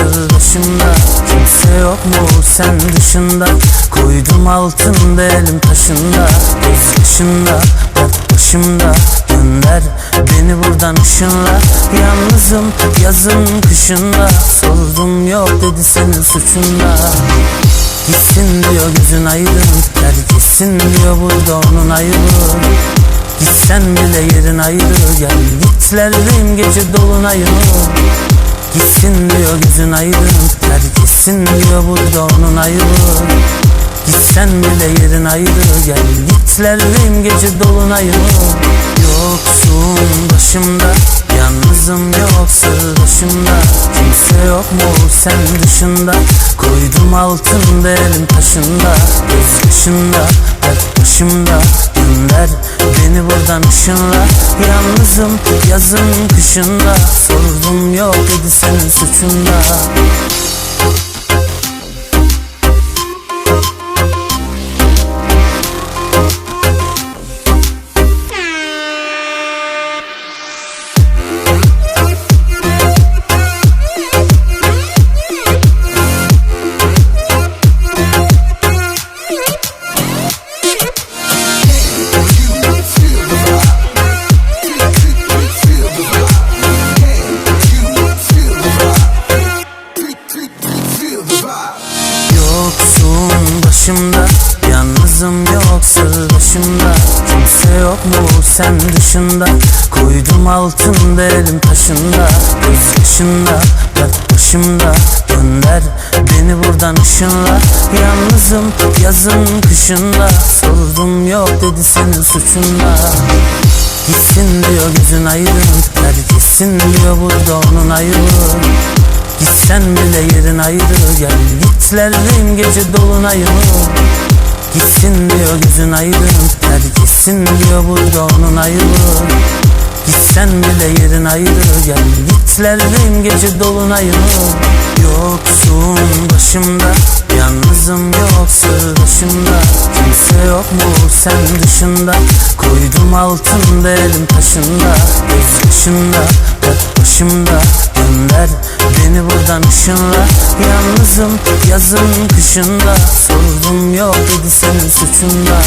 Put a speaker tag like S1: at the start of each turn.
S1: başımda Kimse yok mu sen dışında? Koydum altında elim taşında. Göz yaşında dert başımda. Gönder beni buradan ışınla. Yalnızım yazın kışında. Sordum yok dedi senin suçunda. Gitsin diyor gözün aydın. Terk etsin diyor burada onun ayrı Gitsen bile yerin ayrı. Gel gitlerdeyim gece dolunayım Gitsin diyor gözün aydın Terk etsin diyor burada onun ayrı Gitsen bile yerin ayrı Gel gitlerdeyim gece dolunayım Yoksun başımda Yalnızım yok sır başımda. Kimse yok mu sen dışında? Koydum altında elim taşında Göz yaşında dert başımda. Gönder beni buradan ışınla. Yalnızım yazın kışında Sordum dedi senin suçunda Başımda Yalnızım yok sır başımda. Kimse yok mu sen dışında? Koydum altında elim taşında. Göz yaşında dert başımda. Gönder beni buradan ışınla. Yalnızım yazın kışında. Sordum yok dedi senin suçunda. Gitsin diyor gözün aydın. Terk etsin diyor burada onun ayrı Gitsen bile yerin ayrı Gel. Gitlerdeyim gece dolunayım Gitsin diyor gözün aydın Terk etsin diyor burada onun ayrı Gitsen bile yerin ayrı Gel. Gitlerdeyim gece dolunayım Yoksun başımda. Yalnızım yok sır başımda Kimse yok mu sen dışında. Koydum altında elim taşında. Göz yaşında başımda. Gönder beni buradan ışınla. Yalnızım yazın kışında. Sordum yok dedi senin suçunda